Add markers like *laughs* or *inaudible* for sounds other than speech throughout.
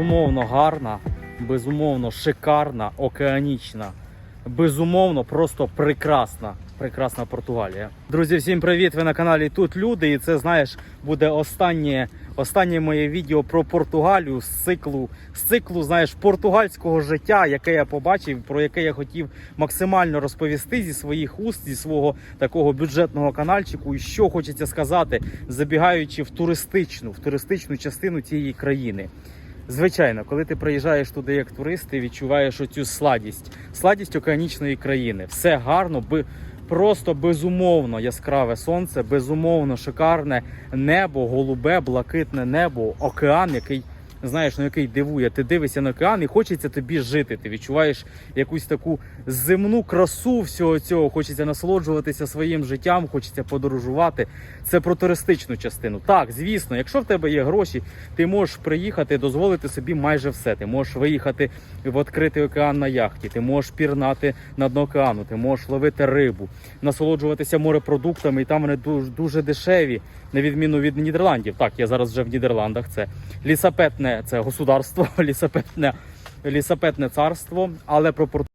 безумовно гарна, безумовно шикарна, океанічна, безумовно, просто прекрасна. Прекрасна Португалія. Друзі, всім привіт! Ви на каналі Тут Люди. І це знаєш буде останнє, останнє моє відео про Португалію з циклу, з циклу, знаєш, португальського життя, яке я побачив, про яке я хотів максимально розповісти зі своїх уст, зі свого такого бюджетного каналчику. І що хочеться сказати, забігаючи в туристичну, в туристичну частину цієї країни. Звичайно, коли ти приїжджаєш туди як турист, ти відчуваєш оцю сладість, сладість океанічної країни. Все гарно, би просто безумовно яскраве сонце, безумовно шикарне небо, голубе, блакитне небо, океан, який. Знаєш, ну який дивує, ти дивишся на океан і хочеться тобі жити. Ти відчуваєш якусь таку земну красу всього цього. Хочеться насолоджуватися своїм життям, хочеться подорожувати. Це про туристичну частину. Так, звісно, якщо в тебе є гроші, ти можеш приїхати, дозволити собі майже все. Ти можеш виїхати в відкритий океан на яхті, ти можеш пірнати на дно океану, ти можеш ловити рибу, насолоджуватися морепродуктами, і там вони дуже, дуже дешеві, на відміну від Нідерландів. Так, я зараз вже в Нідерландах. Це лісапетне, це государство, *laughs* лісапетне, лісапетне царство, але про Порту-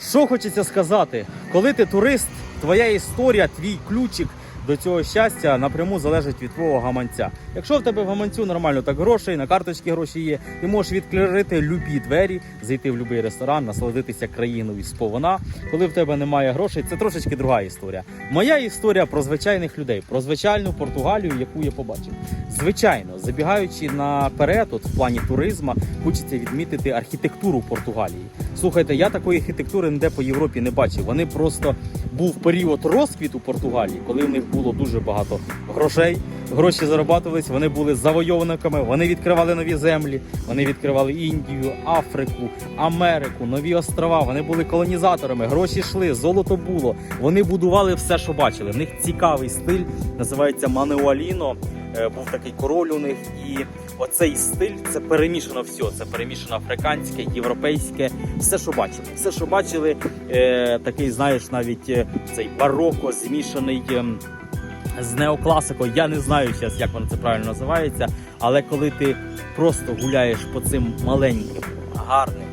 що хочеться сказати, коли ти турист, твоя історія, твій ключик до цього щастя напряму залежить від твого гаманця. Якщо в тебе в гаманцю нормально так грошей, на карточці гроші є, ти можеш відкрити любі двері, зайти в будь-який ресторан, насолодитися країною сповна. Коли в тебе немає грошей, це трошечки друга історія. Моя історія про звичайних людей, про звичайну Португалію, яку я побачив. Звичайно, забігаючи наперед, от в плані туризму, хочеться відмітити архітектуру Португалії. Слухайте, я такої архітектури ніде по Європі не бачив. Вони просто був період розквіту Португалії, коли в них було дуже багато грошей. Гроші зарабатувались, вони були завойовниками, вони відкривали нові землі, вони відкривали Індію, Африку, Америку, нові острова. Вони були колонізаторами, гроші йшли, золото було. Вони будували все, що бачили. В них цікавий стиль, називається Мануаліно. Е, Був такий король у них, і оцей стиль це перемішано все. Це перемішано африканське, європейське, все, що бачили. Все, що бачили, е, такий, знаєш, навіть е, цей бароко змішаний. З неокласикою. Я не знаю зараз, як воно це правильно називається. Але коли ти просто гуляєш по цим маленьким, гарним,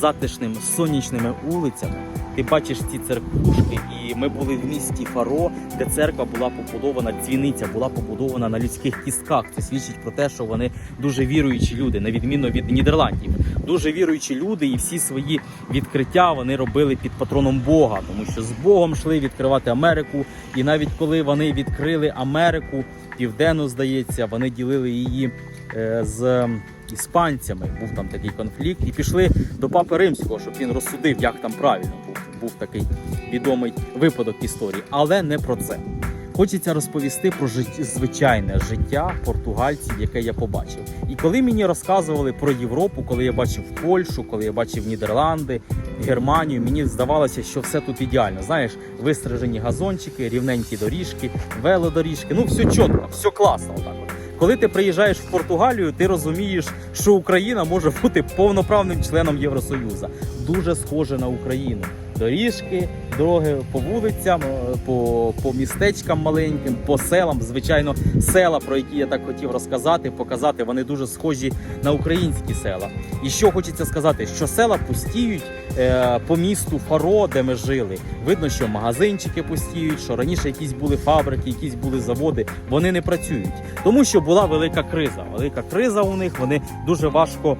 затишним, сонячними вулицями, ти бачиш ці церквушки, і ми були в місті Фаро, де церква була побудована, дзвіниця була побудована на людських кістках. Це свідчить про те, що вони дуже віруючі люди, на відміну від Нідерландів. Дуже віруючі люди, і всі свої відкриття вони робили під патроном Бога, тому що з Богом йшли відкривати Америку. І навіть коли вони відкрили Америку, південну здається, вони ділили її е, з іспанцями. Був там такий конфлікт, і пішли до папи римського, щоб він розсудив, як там правильно був. Був такий відомий випадок історії, але не про це. Хочеться розповісти про жит- звичайне життя португальців, яке я побачив. І коли мені розказували про Європу, коли я бачив Польщу, коли я бачив Нідерланди, Германію, мені здавалося, що все тут ідеально. Знаєш, вистрижені газончики, рівненькі доріжки, велодоріжки. Ну все чітко, все класно. Отак от. Коли ти приїжджаєш в Португалію, ти розумієш, що Україна може бути повноправним членом Євросоюзу. Дуже схоже на Україну. Доріжки, дороги по вулицям, е, по, по містечкам маленьким, по селам. Звичайно, села, про які я так хотів розказати, показати, вони дуже схожі на українські села. І що хочеться сказати, що села пустіють е, по місту Фаро, де ми жили. Видно, що магазинчики пустіють, що раніше якісь були фабрики, якісь були заводи. Вони не працюють, тому що була велика криза. Велика криза у них. Вони дуже важко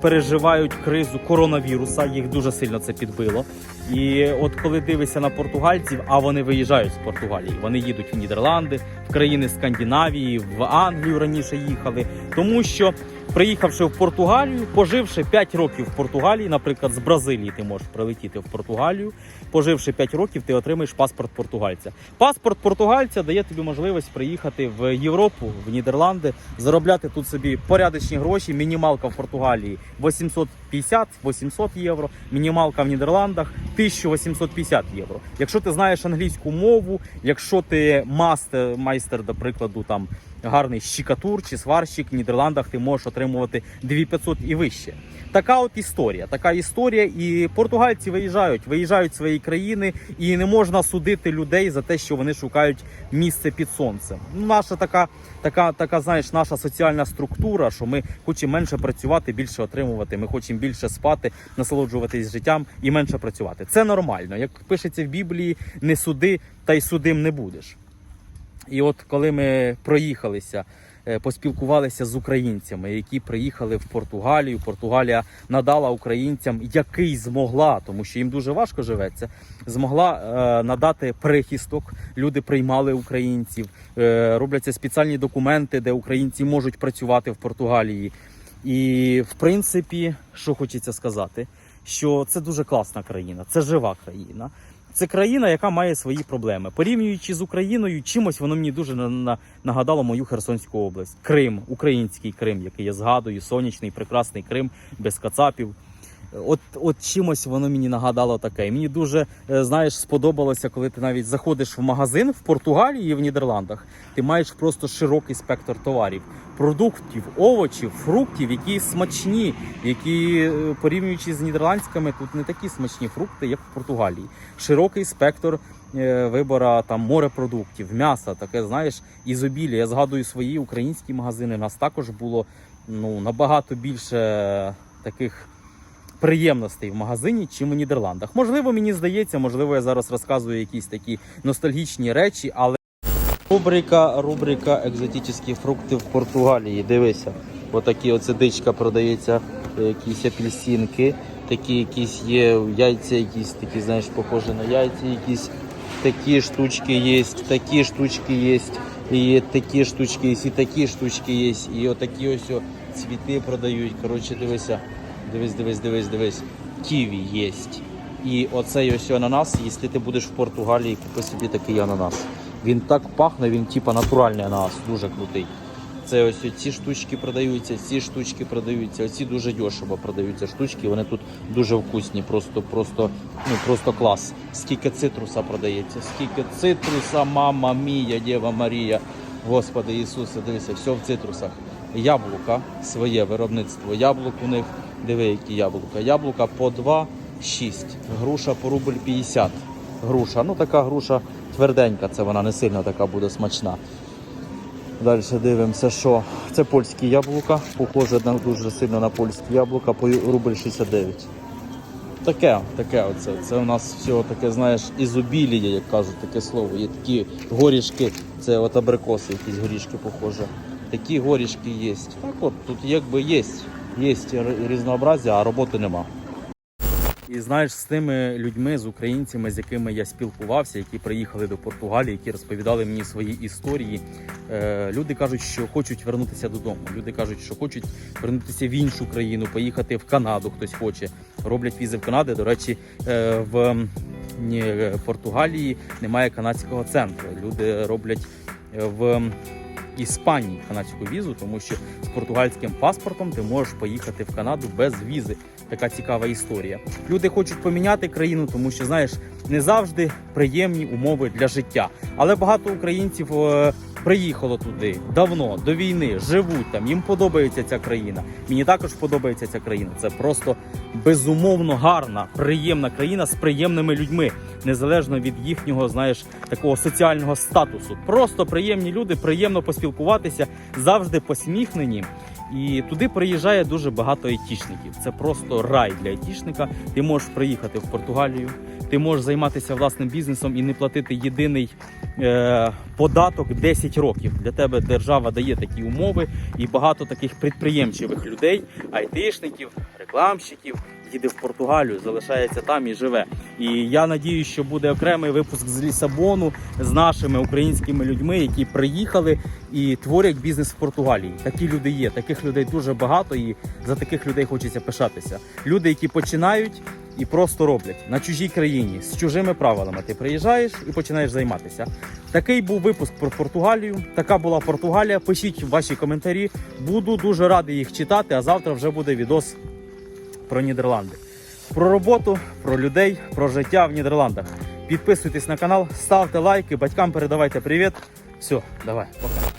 переживають кризу коронавіруса. Їх дуже сильно це підбило. І от коли дивишся на португальців, а вони виїжджають з Португалії, вони їдуть в Нідерланди, в країни Скандинавії, в Англію раніше їхали, тому що. Приїхавши в Португалію, поживши 5 років в Португалії, наприклад, з Бразилії ти можеш прилетіти в Португалію. Поживши 5 років, ти отримаєш паспорт португальця. Паспорт португальця дає тобі можливість приїхати в Європу, в Нідерланди, заробляти тут собі порядочні гроші. Мінімалка в Португалії 850-800 євро, мінімалка в Нідерландах 1850 євро. Якщо ти знаєш англійську мову, якщо ти мастер, майстер, до прикладу, там гарний щикатур чи сварщик в Нідерландах ти можеш отримувати 2500 і вище. Така от історія. Така історія. І португальці виїжджають, виїжджають з своєї країни, і не можна судити людей за те, що вони шукають місце під сонцем. Ну, наша така, така, така, знаєш, наша соціальна структура, що ми хочемо менше працювати, більше отримувати. Ми хочемо більше спати, насолоджуватись життям і менше працювати. Це нормально. Як пишеться в Біблії, не суди, та й судим не будеш. І от коли ми проїхалися, поспілкувалися з українцями, які приїхали в Португалію. Португалія надала українцям, який змогла, тому що їм дуже важко живеться, змогла е, надати прихисток. Люди приймали українців, е, робляться спеціальні документи, де українці можуть працювати в Португалії. І в принципі, що хочеться сказати, що це дуже класна країна, це жива країна. Це країна, яка має свої проблеми. Порівнюючи з Україною, чимось воно мені дуже на- на- нагадало мою Херсонську область. Крим, український Крим, який я згадую, сонячний, прекрасний Крим, без кацапів. От, от чимось воно мені нагадало таке. Мені дуже е, знаєш, сподобалося, коли ти навіть заходиш в магазин в Португалії і в Нідерландах. Ти маєш просто широкий спектр товарів, продуктів, овочів, фруктів, які смачні, які е, порівнюючи з нідерландськими, тут не такі смачні фрукти, як в Португалії. Широкий спектр е, вибора там морепродуктів, м'яса, таке знаєш, ізобілля. Я згадую свої українські магазини. У нас також було ну набагато більше таких приємностей в магазині, чим у Нідерландах. Можливо, мені здається, можливо, я зараз розказую якісь такі ностальгічні речі, але рубрика, рубрика екзотичні фрукти в Португалії. Дивися, отакі оце дичка продається, е, якісь апельсинки, такі якісь є яйця, якісь такі, знаєш, похожі на яйця, якісь такі штучки є, такі штучки є. І такі штучки є, і такі штучки є, і отакі ось цвіти продають. Коротше, дивися, дивись, дивись, дивись, дивись. Ківі є. І оцей ось ананас, якщо ти будеш в Португалії, купи собі такий ананас. Він так пахне, він типа натуральний ананас, дуже крутий. Це ось ці штучки продаються, ці штучки продаються, оці дуже дешево продаються штучки. Вони тут дуже вкусні, просто, просто, ну просто клас. Скільки цитруса продається, скільки цитруса, мама мія, Дєва Марія, Господи Ісусе, дивися, все в цитрусах. Яблука, своє виробництво. Яблук у них, диви, які яблука. Яблука по 2,6, груша по рубль 50. Груша, ну така груша тверденька, це вона не сильно така буде смачна. Далі дивимося, що це польські яблука, похоже дуже сильно на польські яблука, по рубль 69. Таке, таке оце. Це у нас все таке, знаєш, ізобілія, як кажуть таке слово. Є такі горішки, це от абрикоси, якісь горішки похоже. Такі горішки є. Так от, тут якби є, є різнообразя, а роботи нема. І знаєш, з тими людьми, з українцями, з якими я спілкувався, які приїхали до Португалії, які розповідали мені свої історії. Е, люди кажуть, що хочуть вернутися додому. Люди кажуть, що хочуть вернутися в іншу країну, поїхати в Канаду. Хтось хоче. Роблять візи в Канади. До речі, е, в ні, Португалії немає канадського центру. Люди роблять е, в Іспанії канадську візу, тому що з португальським паспортом ти можеш поїхати в Канаду без візи. Така цікава історія. Люди хочуть поміняти країну, тому що знаєш, не завжди приємні умови для життя. Але багато українців е, приїхало туди давно, до війни, живуть там. Їм подобається ця країна. Мені також подобається ця країна. Це просто безумовно гарна, приємна країна з приємними людьми, незалежно від їхнього, знаєш, такого соціального статусу. Просто приємні люди, приємно поспілкуватися, завжди посміхнені. І туди приїжджає дуже багато айтішників. Це просто рай для айтішника. Ти можеш приїхати в Португалію, ти можеш займатися власним бізнесом і не платити єдиний е, податок 10 років. Для тебе держава дає такі умови, і багато таких підприємчивих людей, айтишників, рекламщиків. Їде в Португалію, залишається там і живе. І я надію, що буде окремий випуск з Лісабону з нашими українськими людьми, які приїхали і творять бізнес в Португалії. Такі люди є. Таких людей дуже багато, і за таких людей хочеться пишатися. Люди, які починають і просто роблять на чужій країні з чужими правилами. Ти приїжджаєш і починаєш займатися. Такий був випуск про Португалію. Така була Португалія. Пишіть ваші коментарі. Буду дуже радий їх читати. А завтра вже буде відос про Нідерланди. Про роботу, про людей, про життя в Нідерландах. Підписуйтесь на канал, ставте лайки, батькам передавайте привіт. Все, давай, пока.